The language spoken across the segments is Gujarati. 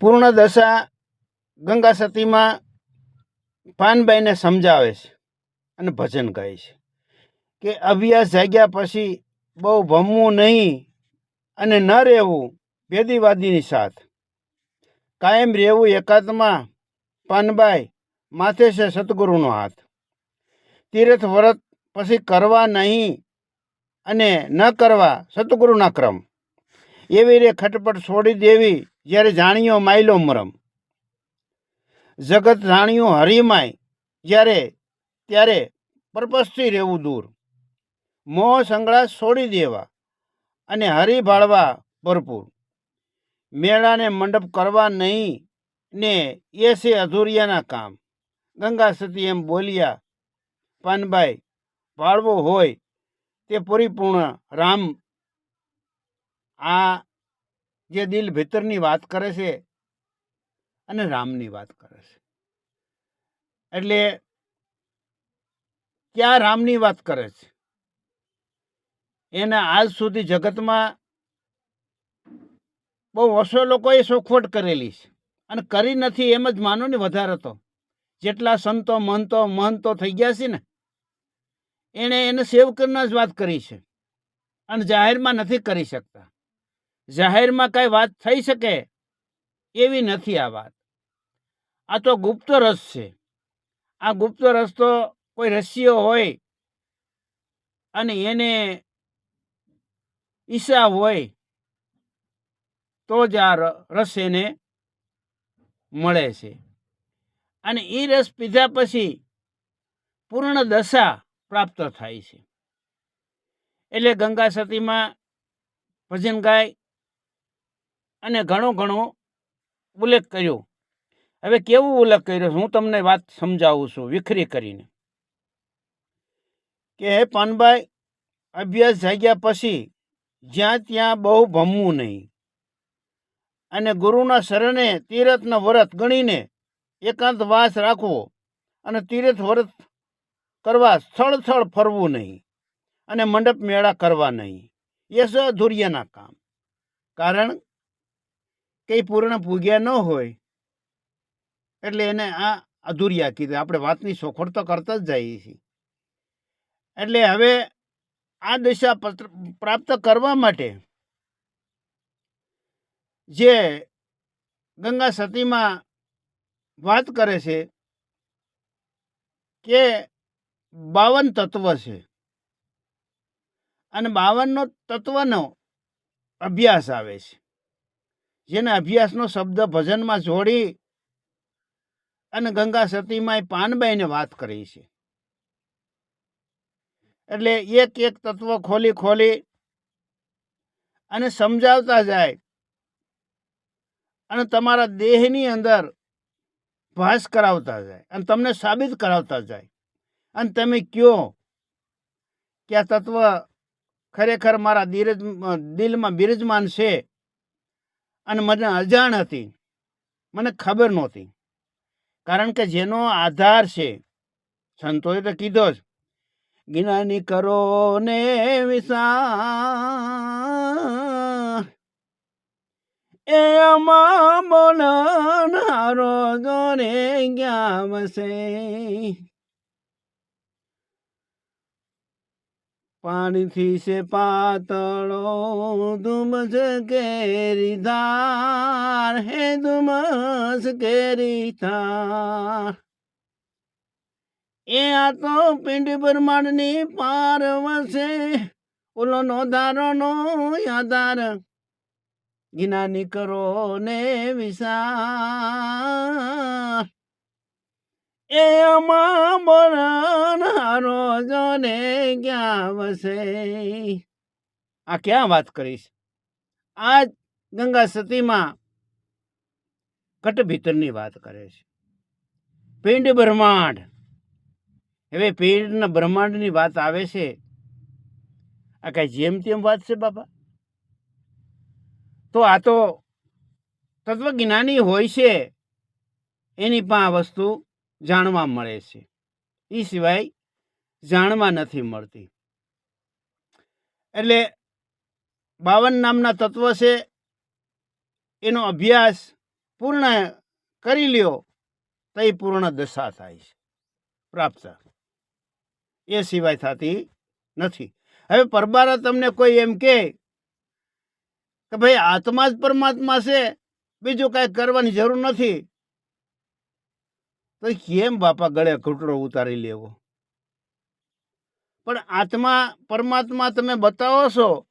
પૂર્ણ દશા ગંગા સતીમાં પાનબાઈને સમજાવે છે અને ભજન ગાય છે કે અભ્યાસ જાગ્યા પછી બહુ ભમવું નહીં અને ન રહેવું ભેદીવાદીની સાથ. કાયમ રહેવું એકાત્મા પાનબાઈ માથે છે સદગુરુનો હાથ. તીર્થ વ્રત પછી કરવા નહીં અને ન કરવા સદગુરુના ક્રમ. એવી રે ખટપટ છોડી દેવી જ્યારે જાણ્યો માયલો મરમ. જગત જાણ્યું હરિમાય જ્યારે ત્યારે પરપસથી રહેવું દૂર. મોહ સંગળા છોડી દેવા અને હરી ભાળવા ભરપૂર. મેળાને મંડપ કરવા નહીં ને એ છે અધૂરિયાના કામ. ગંગા સતી એમ બોલ્યા, પાનભાઈ, ભાળવો હોય તે પરિપૂર્ણ રામ આ જે દિલ ભીતરની વાત કરે છે અને રામની વાત કરે છે. એટલે ક્યાં રામની વાત કરે છે? એને આજ સુધી જગતમાં બહુ ઓછો લોકોએ શોખવટ કરેલી છે અને કરી નથી એમ જ માનો ને વધારે તો. જેટલા સંતો મહંતો મહંતો થઈ ગયા છે ને, એણે એને સેવકરના જ વાત કરી છે અને જાહેરમાં નથી કરી શકતા. જાહેરમાં કઈ વાત થઈ શકે એવી નથી આ વાત. આ તો ગુપ્ત રસ છે. આ ગુપ્ત રસ તો કોઈ રશિયો હોય અને એને ઈશા હોય તો જ આ રસ એને મળે છે. અને એ રસ પીધા પછી પૂર્ણ દશા પ્રાપ્ત થાય છે. એટલે ગંગા સતીમાં ભજન ગાય અને ઘણો ઘણો ઉલ્લેખ કર્યો. હવે કેવું ઉલ્લેખ કર્યો હું તમને વાત સમજાવું છું, વિખરી કરીને. કે હે પાનભાઈ, અભ્યાસ જાગ્યા પછી જ્યાં ત્યાં બહુ ભમવું નહીં. અને ગુરુના શરણે તીરથના વ્રત ગણીને એકાંત વાસ રાખવો અને તીર્થ વ્રત કરવા સ્થળ સ્થળ ફરવું નહીં અને મંડપ મેળા કરવા નહીં. એ સ કામ. કારણ કંઈ પૂર્ણ પૂગ્યા ન હોય. એટલે એને આ અધૂરી કીધું આપણે વાતની સોખોડ તો કરતા જ જઈએ છીએ. એટલે હવે આ દિશા પ્રાપ્ત કરવા માટે જે ગંગા સતીમાં વાત કરે છે કે બાવન તત્વ છે. અને બાવનનો તત્વનો અભ્યાસ આવે છે. જેને અભ્યાસનો શબ્દ ભજનમાં જોડી અને ગંગા સતીમાં પાનબાઈને વાત કરી છે. એટલે એક એક તત્વ ખોલી ખોલી અને સમજાવતા જાય અને તમારા દેહની અંદર ભાસ કરાવતા જાય અને તમને સાબિત કરાવતા જાય. અને તમે કયો કે આ તત્વ ખરેખર મારા દિલમાં બિરજમાન છે? અને મને અજાણ હતી. મને ખબર નહોતી. કારણ કે જેનો આધાર છે, સંતોએ તો કીધો જ જ્ઞાની કરો ને વિસા એ અમા બોલનારો જોને ગયા વસે. પાણીથી છે પાતળો ધુમસ કેરી ધાર, હે ધુમસ કેરી ધાર. એ આ તો પિંડ બ્રહ્માંડની પાર વસે ઓલો નો ધારો નો આધાર જ્ઞાની કરો ને વિચાર એ રોજને ક્યાં વસે? આ ક્યાં વાત કરીશ? આ ગંગા સતીમાં કટ ભીતરની વાત કરે છે. પિંડ બ્રહ્માંડ. હવે પિંડના બ્રહ્માંડની વાત આવે છે. આ કઈ જેમ તેમ વાત છે બાપા? તો આ તો તત્વજ્ઞાની હોય છે. એની પણ આ વસ્તુ જાણવા મળે છે. એ સિવાય જાણવા નથી મળતી. એટલે બાવન નામના તત્વ છે, એનો અભ્યાસ પૂર્ણ કરી લ્યો, તો એ પૂર્ણ દશા થાય છે. પ્રાપ્ત. એ સિવાય થતી નથી. હવે પરબારા તમને કોઈ એમ કે ભાઈ આત્મા જ પરમાત્મા છે, બીજું કાંઈ કરવાની જરૂર નથી. તો કેમ બાપા ગળે ઘૂંટડો ઉતારી લેવો? પણ આત્મા, પરમાત્મા તમે બતાવો છો.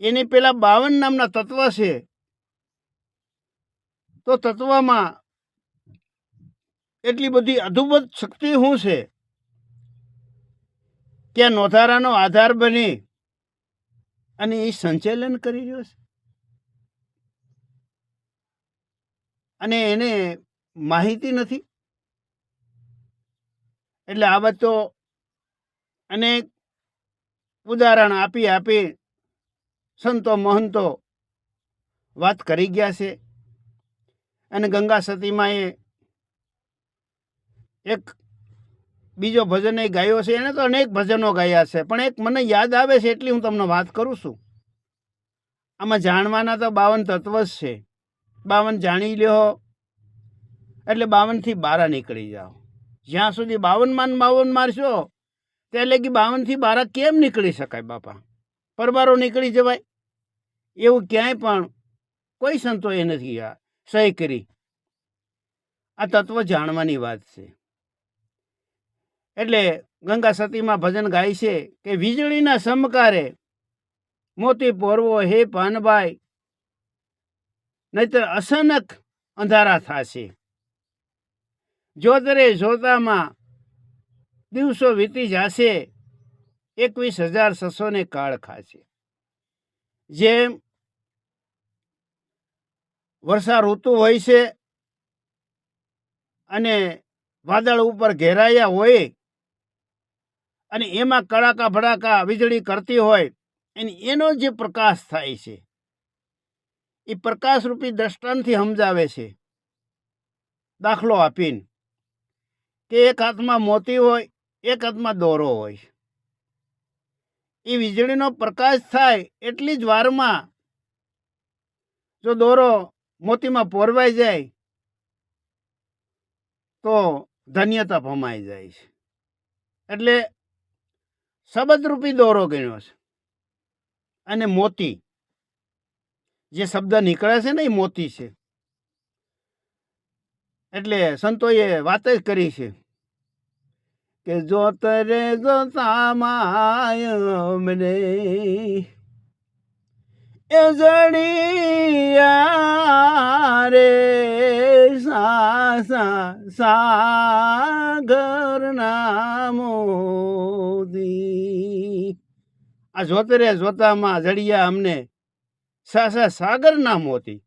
એની પેલા બાવન નામના તત્વ છે. તો તત્વમાં એટલી બધી અધુબત શક્તિ શું છે? ત્યાં નોધારાનો આધાર બની અને એ સંચાલન કરી રહ્યો છે. અને એને માહિતી નથી. એટલે આ તો અનેક ઉદાહરણ આપી આપી સંતો મહંતો વાત કરી ગયા છે. અને ગંગા સતીમાં એ એક બીજો ભજન એ ગાયો છે. એને તો અનેક ભજનો ગાયા છે. પણ એક મને યાદ આવે છે એટલી હું તમને વાત કરું છું. આમાં જાણવાના તો બાવન તત્વ જ છે. બાવન જાણી લ્યો. એટલે બાવનથી બારા નીકળી જાઓ. જ્યાં સુધી બાવન માન બાવન મારશો, ત્યાં લગી બાવનથી બારા કેમ નીકળી શકાય બાપા? પરબારો નીકળી જવાય. એવું ક્યાંય પણ કોઈ સંતોએ નથી આ સહી કરી. આ તત્વ જાણવાની વાત છે. એટલે ગંગા સતીમાં ભજન ગાય છે કે વીજળીના સમકારે મોતી પોરવો હે પાનભાઈ, નહીતર અચાનક અંધારા થશે. જોતરે જોતામાં દિવસો વીતી જશે, એકવીસ હજાર છસો ને કાળ ખાશે. જેમ વર્ષા ઋતુ હોય છે અને વાદળ ઉપર ઘેરાયા હોય અને એમાં કડાકા ભડાકા વીજળી કરતી હોય, અને એનો જે પ્રકાશ થાય છે, એ પ્રકાશરૂપી દ્રષ્ટાંતથી સમજાવે છે. દાખલો આપીને કે એક હાથમાં મોતી હોય, એક હાથમાં દોરો હોય. એ વીજળીનો પ્રકાશ થાય એટલી જ વારમાં જો દોરો મોતીમાં પોરવાઈ જાય, તો ધન્યતા ફમાઈ જાય છે. એટલે શબ્દરૂપી દોરો ગણ્યો છે. અને મોતી, જે શબ્દ નીકળે છે ને એ મોતી છે. એટલે સંતોએ વાત જ કરી છે કે જોતરે જોતામાં મને એ જડિયા રે સા સાગર નામોદી આ જોતરે જોતામાં જડિયા અમને સાસા સાગર ના મોતી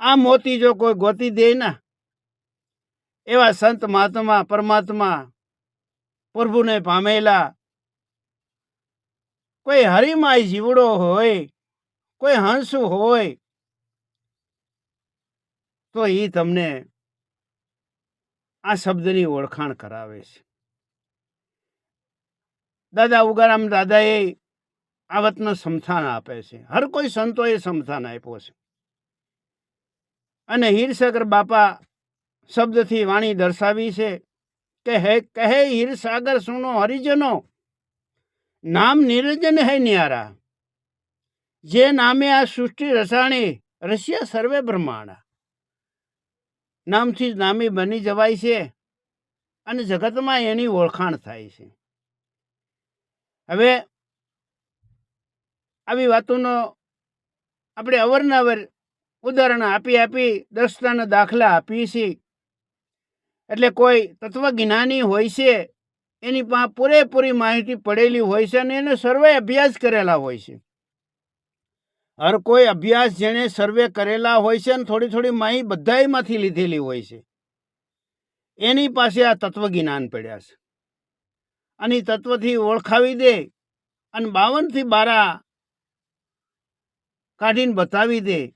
આ મોતી જો કોઈ ગોતી દે ના એવા સંત મહાત્મા, પરમાત્મા, પ્રભુને પામેલા. કોઈ હરિમાય જીવડો હોય, કોઈ હંસુ હોય, તો એ તમને આ શબ્દની ઓળખાણ કરાવે છે. દાદા ઉગારામ દાદાએ આ વાતનું સમથાન આપે છે. હર કોઈ સંતોએ સમથાન આપ્યો છે. અને હીરસાગર બાપા શબ્દથી વાણી દર્શાવી છે કે હે કહે હીરસાગર સુનો હરિજનો, નામ નિરંજન હે ન્યારા, જે નામે આ સૃષ્ટિ રસાણી રશિયા સર્વે બ્રહ્માંડા. નામથી જ નામી બની જવાય છે અને જગતમાં એની ઓળખાણ થાય છે. હવે આવી વાતોનો આપણે અવરનવર ઉદાહરણ આપી આપી દ્રષ્ટાના દાખલા આપીએ છીએ. એટલે કોઈ તત્વજ્ઞાની હોય છે, એની પાસે પૂરેપૂરી માહિતી પડેલી હોય છે અને એને સર્વે અભ્યાસ કરેલા હોય છે. હર કોઈ અભ્યાસ જેણે સર્વે કરેલા હોય છે અને થોડી થોડી માહિતી બધાયમાંથી લીધેલી હોય છે. એની પાસે આ તત્વજ્ઞાન પડ્યા છે. અને તત્વથી ઓળખાવી દે અને બાવનથી બારા કાઢીને બતાવી દે.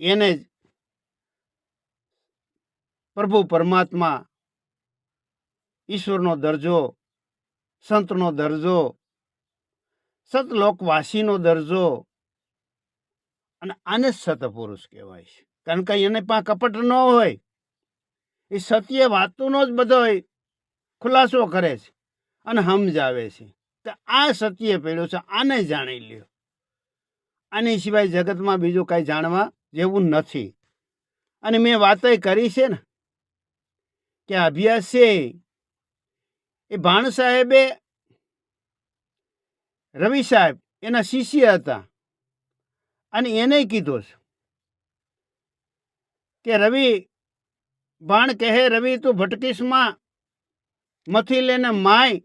એને જ પ્રભુ પરમાત્મા ઈશ્વરનો દરજ્જો સંતનો દરજ્જો સતલોકવાસીનો દરજ્જો અને આને જ સતપુરુષ કહેવાય છે. કારણ કે એને પણ કપટ ન હોય, એ સત્ય વાતોનો જ બધો ખુલાસો કરે છે અને સમજાવે છે તો આ સત્ય પેલું છે, આને જાણી લ્યો. આની સિવાય જગતમાં બીજું કાંઈ જાણવા જેવું નથી. અને મેં વાતય કરી છે ને કે અભ્યાસ એ ભાણ સાહેબે રવિ સાહેબ એના શિષ્ય હતા અને એને કીધો છે કે રવિ, ભાણ કહે, રવિ, તું ભટકીશમાં મથી લઈને માય,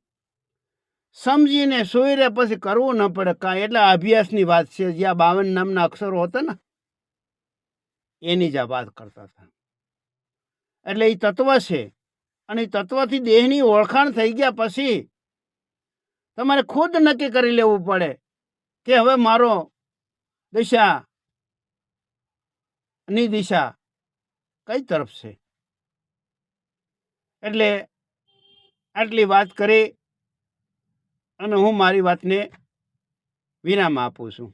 સમજીને સુઈ રે પછી કરવું ન પડે કાંઈ. એટલે અભ્યાસની વાત છે જ્યાં બાવન નામના અક્ષરો હતા ને, એની જ આ વાત કરતા હતા. એટલે એ તત્વ છે અને તત્વથી દેહની ઓળખાણ થઈ ગયા પછી તમારે ખુદ નક્કી કરી લેવું પડે કે હવે મારો દિશા ની દિશા કઈ તરફ છે? એટલે આટલી વાત કરી અને હું મારી વાતને વિરામ આપું છું.